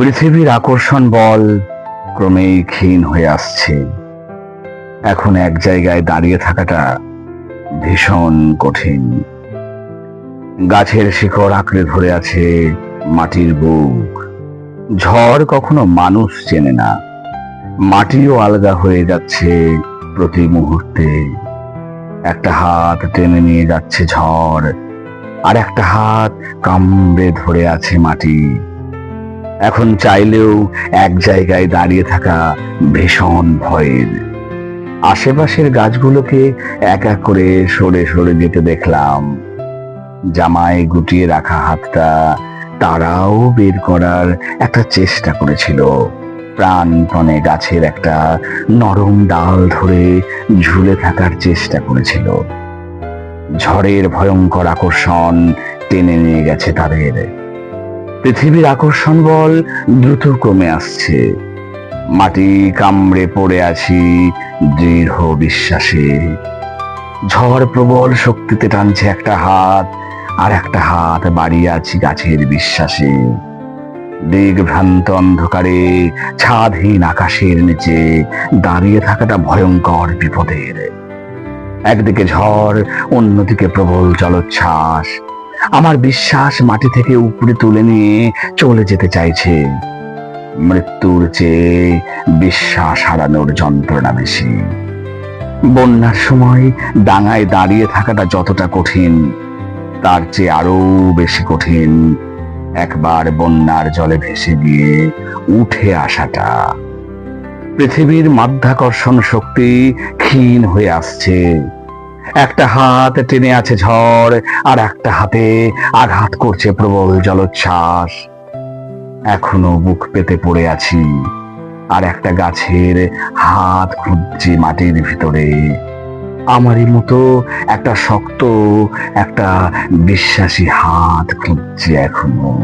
পৃথিবীর আকর্ষণ বল ক্রমেই ক্ষীণ হয়ে আসছে। এখন এক জায়গায় দাঁড়িয়ে থাকাটা ভীষণ কঠিন। গাছের শিকড় আঁকড়ে ধরে আছে মাটির বুক। ঝড় কখনো মানুষ চেনে না। মাটিও আলগা হয়ে যাচ্ছে প্রতি মুহূর্তে। একটা হাত টেনে নিয়ে যাচ্ছে ঝড়, আর একটা হাত কামড়ে ধরে আছে মাটি। এখন চাইলেও এক জায়গায় দাঁড়িয়ে থাকা ভীষণ ভয়ের। আশেপাশের গাছগুলোকে এক এক করে সরে সরে যেতে দেখলাম। জামায় গুটিয়ে রাখা হাতটা তারাও বের করার একটা চেষ্টা করেছিল। প্রাণপণে গাছের একটা নরম ডাল ধরে ঝুলে থাকার চেষ্টা করেছিল। ঝড়ের ভয়ঙ্কর আকর্ষণ টেনে নিয়ে গেছে তাদের। পৃথিবীর আকর্ষণ বল দ্রুত কমে আসছে। মাটি কামড়ে পড়ে আছি দৃঢ় বিশ্বাসে। ঝড় প্রবল শক্তিতে টানছে একটা হাত, আর একটা হাত বাড়িয়ে আছি গাছের বিশ্বাসে। দিগভ্রান্ত অন্ধকারে, ছাদহীন আকাশের নিচে দাঁড়িয়ে থাকাটা ভয়ঙ্কর বিপদের। একদিকে ঝড়, অন্যদিকে প্রবল জলোচ্ছ্বাস। আমার বিশ্বাস মাটি থেকে উপরে তুলে নিয়ে চলে যেতে চাইছে। মৃত্যুর চেয়ে বিশ্বাস হারানোর যন্ত্রণা বেশি। বন্যার সময় ডাঙায় দাঁড়িয়ে থাকাটা যতটা কঠিন, তার চেয়ে আরও বেশি কঠিন একবার বন্যার জলে ভেসে গিয়ে উঠে আসাটা। পৃথিবীর মাধ্যাকর্ষণ শক্তি ক্ষীণ হয়ে আসছে। একটা হাত টেনে আছে ঝড়, আর একটা হাতে আঘাত করছে প্রবল জলোচ্ছ্বাস। এখনও বুক পেতে পড়ে আছি, আর একটা গাছের হাত খুঁজছে মাটির ভিতরে। আমারই মতো একটা শক্ত, একটা বিশ্বাসী হাত খুঁজছে এখনও।